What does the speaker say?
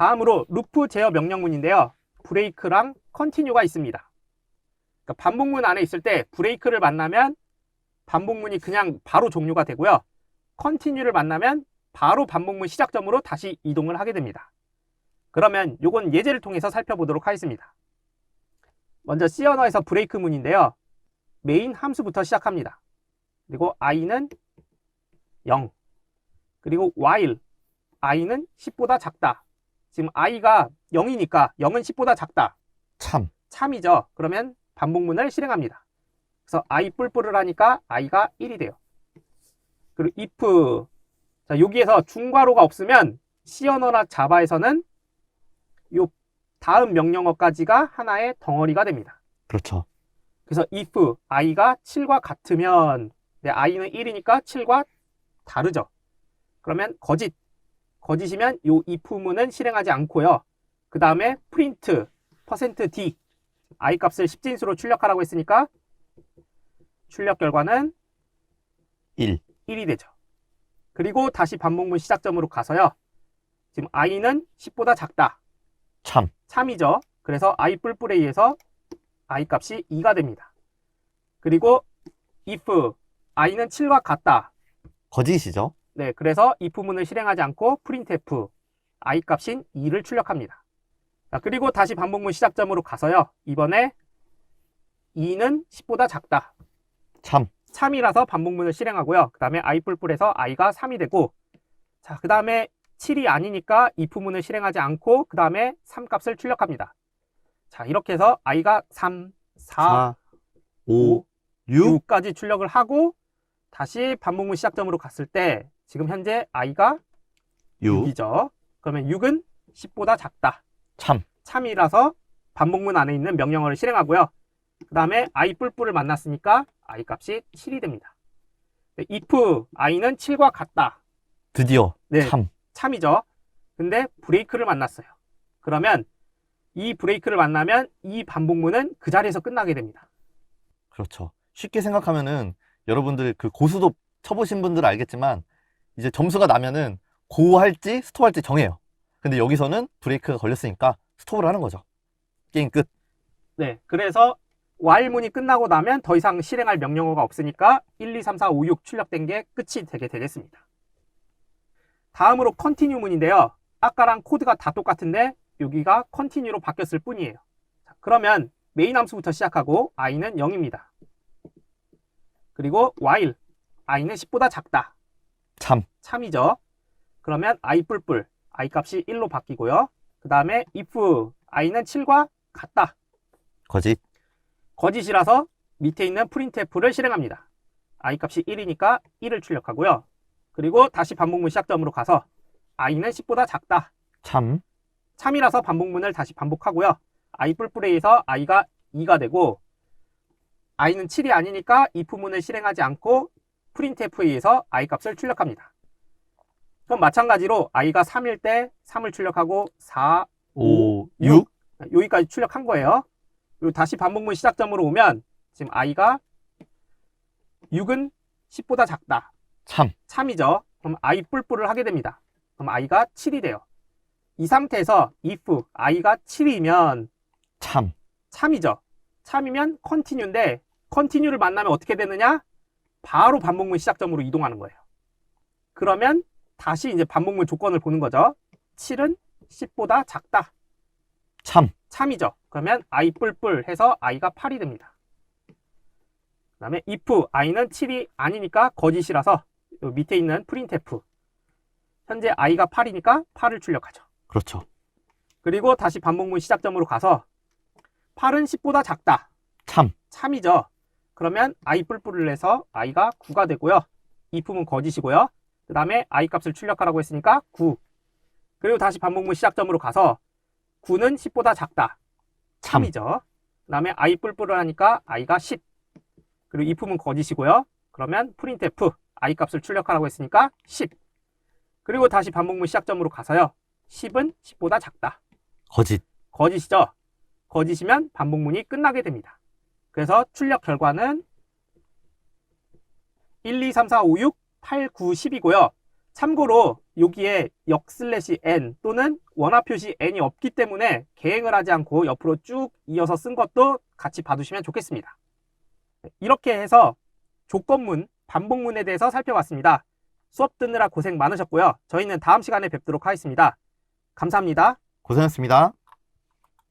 다음으로 루프 제어 명령문인데요. 브레이크랑 컨티뉴가 있습니다. 그러니까 반복문 안에 있을 때 브레이크를 만나면 반복문이 그냥 바로 종료가 되고요. 컨티뉴를 만나면 바로 반복문 시작점으로 다시 이동을 하게 됩니다. 그러면 요건 예제를 통해서 살펴보도록 하겠습니다. 먼저 C 언어에서 브레이크 문인데요. 메인 함수부터 시작합니다. 그리고 i는 0. 그리고 while i는 10보다 작다. 지금 i가 0이니까 0은 10보다 작다. 참. 참이죠. 그러면 반복문을 실행합니다. 그래서 i 뿔뿔을 하니까 i가 1이 돼요. 그리고 if 자 여기에서 중괄호가 없으면 C 언어나 자바에서는 요 다음 명령어까지가 하나의 덩어리가 됩니다. 그렇죠. 그래서 if i가 7과 같으면 네, i는 1이니까 7과 다르죠. 그러면 거짓 거짓이면 요 if문은 실행하지 않고요. 그 다음에 print %d i 값을 10진수로 출력하라고 했으니까 출력 결과는 1. 1이 되죠. 그리고 다시 반복문 시작점으로 가서요. 지금 i는 10보다 작다. 참. 참이죠. 그래서 i 뿔뿔에 의해서 i 값이 2가 됩니다. 그리고 if i는 7과 같다. 거짓이죠. 네, 그래서 if문을 실행하지 않고 printf i 값인 2를 출력합니다. 자, 그리고 다시 반복문 시작점으로 가서요. 이번에 2는 10보다 작다. 참. 참이라서 반복문을 실행하고요. 그 다음에 i 뿔뿔에서 i가 3이 되고 자, 그 다음에 7이 아니니까 if문을 실행하지 않고 그 다음에 3 값을 출력합니다. 자, 이렇게 해서 i가 3, 4, 4, 5, 6. 6까지 출력을 하고 다시 반복문 시작점으로 갔을 때 지금 현재 i가 6. 6이죠. 그러면 6은 10보다 작다. 참. 참이라서 반복문 안에 있는 명령어를 실행하고요. 그 다음에 i 뿔뿔을 만났으니까 i 값이 7이 됩니다. 네, if i는 7과 같다. 드디어. 네. 참. 참이죠. 근데 브레이크를 만났어요. 그러면 이 브레이크를 만나면 이 반복문은 그 자리에서 끝나게 됩니다. 그렇죠. 쉽게 생각하면은 여러분들 그 고수도 쳐보신 분들은 알겠지만 이제 점수가 나면은 고 할지 스톱 할지 정해요. 근데 여기서는 브레이크가 걸렸으니까 스톱을 하는 거죠. 게임 끝. 네. 그래서 while문이 끝나고 나면 더 이상 실행할 명령어가 없으니까 1, 2, 3, 4, 5, 6 출력된 게 끝이 되게 되겠습니다. 다음으로 continue문인데요. 아까랑 코드가 다 똑같은데 여기가 continue로 바뀌었을 뿐이에요. 자, 그러면 메인 함수부터 시작하고 i는 0입니다. 그리고 while i는 10보다 작다. 참. 참이죠. 그러면 i 뿔뿔 i 값이 1로 바뀌고요. 그 다음에 if i는 7과 같다. 거짓. 거짓이라서 밑에 있는 printf를 실행합니다. i 값이 1이니까 1을 출력하고요. 그리고 다시 반복문 시작점으로 가서 i는 10보다 작다. 참. 참이라서 반복문을 다시 반복하고요. i 뿔뿔에 의해서 i가 2가 되고 i는 7이 아니니까 if문을 실행하지 않고 printf에 의해서 i 값을 출력합니다. 그럼 마찬가지로 i가 3일 때 3을 출력하고 4, 5, 6. 6. 여기까지 출력한 거예요. 그리고 다시 반복문 시작점으로 오면 지금 i가 6은 10보다 작다. 참. 참이죠. 그럼 i 뿔뿔을 하게 됩니다. 그럼 i가 7이 돼요. 이 상태에서 if i가 7이면 참. 참이죠. 참이면 continue인데 continue를 만나면 어떻게 되느냐? 바로 반복문 시작점으로 이동하는 거예요. 그러면 다시 이제 반복문 조건을 보는 거죠. 7은 10보다 작다. 참. 참이죠. 그러면 i 뿔뿔 해서 i가 8이 됩니다. 그 다음에 if i는 7이 아니니까 거짓이라서 요 밑에 있는 printf 현재 i가 8이니까 8을 출력하죠. 그렇죠. 그리고 다시 반복문 시작점으로 가서 8은 10보다 작다. 참. 참이죠. 그러면 i 뿔뿔을 내서 i가 9가 되고요. if는 거짓이고요. 그 다음에 i 값을 출력하라고 했으니까 9. 그리고 다시 반복문 시작점으로 가서 9는 10보다 작다. 참. 참이죠. 그 다음에 i 뿔뿔을 하니까 i가 10. 그리고 if는 거짓이고요. 그러면 printf i 값을 출력하라고 했으니까 10. 그리고 다시 반복문 시작점으로 가서요. 10은 10보다 작다. 거짓. 거짓이죠. 거짓이면 반복문이 끝나게 됩니다. 그래서 출력 결과는 1, 2, 3, 4, 5, 6, 8, 9, 10이고요. 참고로 여기에 역 슬래시 n 또는 원화 표시 n이 없기 때문에 개행을 하지 않고 옆으로 쭉 이어서 쓴 것도 같이 봐두시면 좋겠습니다. 이렇게 해서 조건문, 반복문에 대해서 살펴봤습니다. 수업 듣느라 고생 많으셨고요. 저희는 다음 시간에 뵙도록 하겠습니다. 감사합니다. 고생했습니다.